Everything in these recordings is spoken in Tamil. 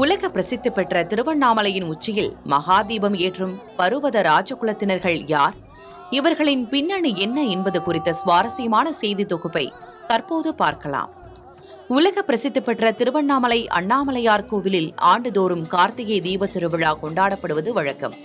உலக பிரசித்தி பெற்ற திருவண்ணாமலையின் உச்சியில் மகாதீபம் ஏற்றும் பருவத ராஜகுலத்தினர்கள் யார்? இவர்களின் பின்னணி என்ன என்பது குறித்த சுவாரஸ்யமான செய்தி தொகுப்பை தற்போது பார்க்கலாம். உலக பிரசித்தி பெற்ற திருவண்ணாமலை அண்ணாமலையார் கோவிலில் ஆண்டுதோறும் கார்த்திகை தீப திருவிழா கொண்டாடப்படுவது வழக்கம்.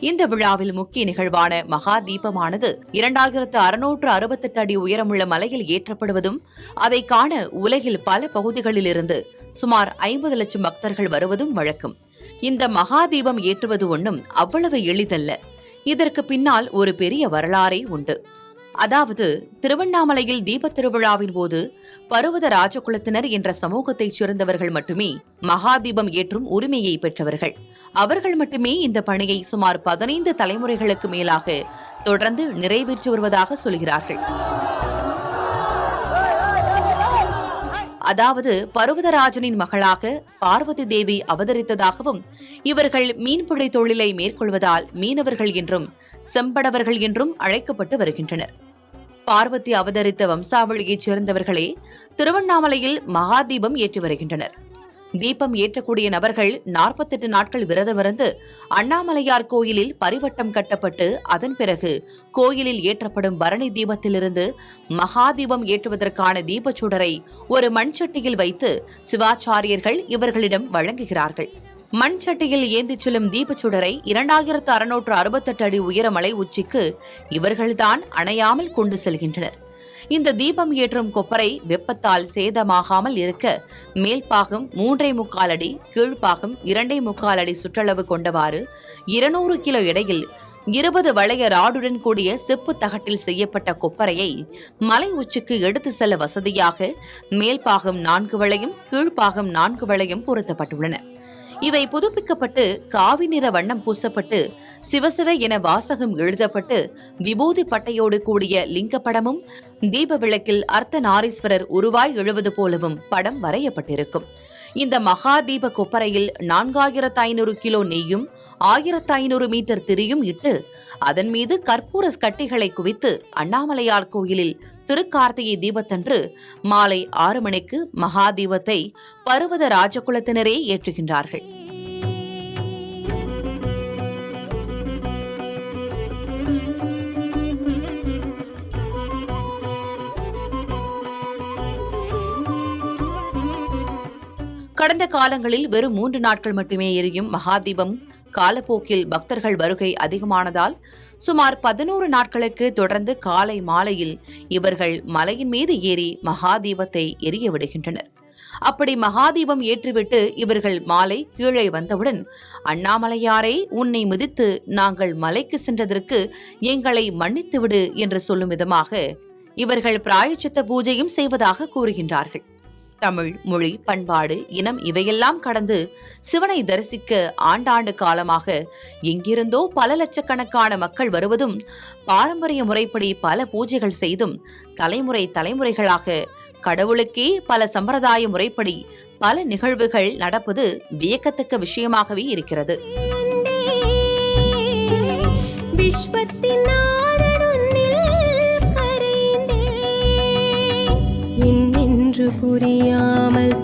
இந்த விழாவில் முக்கிய நிகழ்வான மகா தீபமானது இரண்டாயிரத்து அறுநூற்று அறுபத்தெட்டு அடி உயரமுள்ள மலையில் ஏற்றப்படுவதும் அதை காண உலகில் பல பகுதிகளிலிருந்து சுமார் ஐம்பது லட்சம் பக்தர்கள் வருவதும் வழக்கம். இந்த மகா தீபம் ஏற்றுவது ஒன்றும் அவ்வளவு எளிதல்ல. இதற்கு பின்னால் ஒரு பெரிய வரலாறே உண்டு. அதாவது திருவண்ணாமலையில் தீபத் திருவிழாவின் போது பருவத ராஜகுலத்தினர் என்ற சமூகத்தைச் சேர்ந்தவர்கள் மட்டுமே மகாதீபம் ஏற்றும் உரிமையை பெற்றவர்கள். அவர்கள் மட்டுமே இந்த பணியை சுமார் பதினைந்து தலைமுறைகளுக்கு மேலாக தொடர்ந்து நிறைவேற்றி வருவதாக சொல்கிறார்கள். அதாவது பருவதராஜனின் மகளாக பார்வதி தேவி அவதரித்ததாகவும் இவர்கள் மீன்பிடி தொழிலை மேற்கொள்வதால் மீனவர்கள் என்றும் செம்படவர்கள் என்றும் அழைக்கப்பட்டு வருகின்றனர். பார்வதி அவதரித்த வம்சாவளியைச் சேர்ந்தவர்களே திருவண்ணாமலையில் மகாதீபம் ஏற்றி வருகின்றனர். தீபம் ஏற்றக்கூடிய நபர்கள் நாற்பத்தெட்டு நாட்கள் விரதமிருந்து அண்ணாமலையார் கோயிலில் பரிவட்டம் கட்டப்பட்டு அதன் பிறகு கோயிலில் ஏற்றப்படும் பரணி தீபத்திலிருந்து மகா தீபம் ஏற்றுவதற்கான தீபச்சுடரை ஒரு மண்சட்டியில் வைத்து சிவாச்சாரியர்கள் இவர்களிடம் வழங்குகிறார்கள். மண் சட்டியில் ஏந்திச் செல்லும் தீபச்சுடரை இரண்டாயிரத்து அறுநூற்று அறுபத்தெட்டு அடி உயர மலை உச்சிக்கு இவர்கள்தான் அணையாமல் கொண்டு செல்கின்றனர். இந்த தீபம் ஏற்றும் கொப்பரை வெப்பத்தால் சேதமாகாமல் இருக்க மேல்பாகம் மூன்றே முக்கால் அடி கீழ்ப்பாகம் இரண்டே முக்கால் அடி சுற்றளவு கொண்டவாறு இருநூறு கிலோ எடையில் இருபது வளைய ராடுடன் கூடிய செப்பு தகட்டில் செய்யப்பட்ட கொப்பரையை மலை உச்சிக்கு எடுத்து செல்ல வசதியாக மேல்பாகம் நான்கு வளையும் கீழ்ப்பாகம் நான்கு வளையும் பொருத்தப்பட்டுள்ளன. இவை புதுப்பிக்கப்பட்டு காவி நிற வண்ணம் பூசப்பட்டு சிவசிவ என வாசகம் எழுதப்பட்டு விபூதி பட்டையோடு கூடிய லிங்க படமும் தீப விளக்கில் அர்த்த நாரீஸ்வரர் உருவாய் எழுவது போலவும் படம் வரையப்பட்டிருக்கும். இந்த மகா தீப கொப்பரையில் நான்காயிரத்து ஐநூறு கிலோ நெய்யும் ஆயிரத்து ஐநூறு மீட்டர் திரியும் இட்டு அதன் மீது கற்பூர கட்டிகளை குவித்து அண்ணாமலையார் கோயிலில் திருக்கார்த்திகை தீபத்தன்று மாலை ஆறு மணிக்கு மகா தீபத்தை பருவத ராஜகுலத்தினரே ஏற்றுகின்றார்கள். கடந்த காலங்களில் வெறும் மூன்று நாட்கள் மட்டுமே எரியும் மகாதீபம் காலப்போக்கில் பக்தர்கள் வருகை அதிகமானதால் சுமார் பதினோரு நாட்களுக்கு தொடர்ந்து காலை மாலையில் இவர்கள் மலையின் மீது ஏறி மகாதீபத்தை எரிய விடுகின்றனர். அப்படி மகாதீபம் ஏற்றிவிட்டு இவர்கள் மாலை கீழே வந்தவுடன் அண்ணாமலையாரே உன்னை மிதித்து நாங்கள் மலைக்கு சென்றதற்கு எங்களை மன்னித்துவிடு என்று சொல்லும் விதமாக இவர்கள் பிராயச்சித்த பூஜையும் செய்வதாக கூறுகின்றார்கள். தமிழ் மொழி பண்பாடு இனம் இவையெல்லாம் கடந்து சிவனை தரிசிக்க ஆண்டாண்டு காலமாக எங்கிருந்தோ பல லட்சக்கணக்கான மக்கள் வருவதும் பாரம்பரிய முறைப்படி பல பூஜைகள் செய்தும் தலைமுறை தலைமுறைகளாக கடவுளுக்கே பல சம்பிரதாய முறைப்படி பல நிகழ்வுகள் நடப்பது வியக்கத்தக்க விஷயமாகவே இருக்கிறது. விஸ்வத்தின் புரியாமல்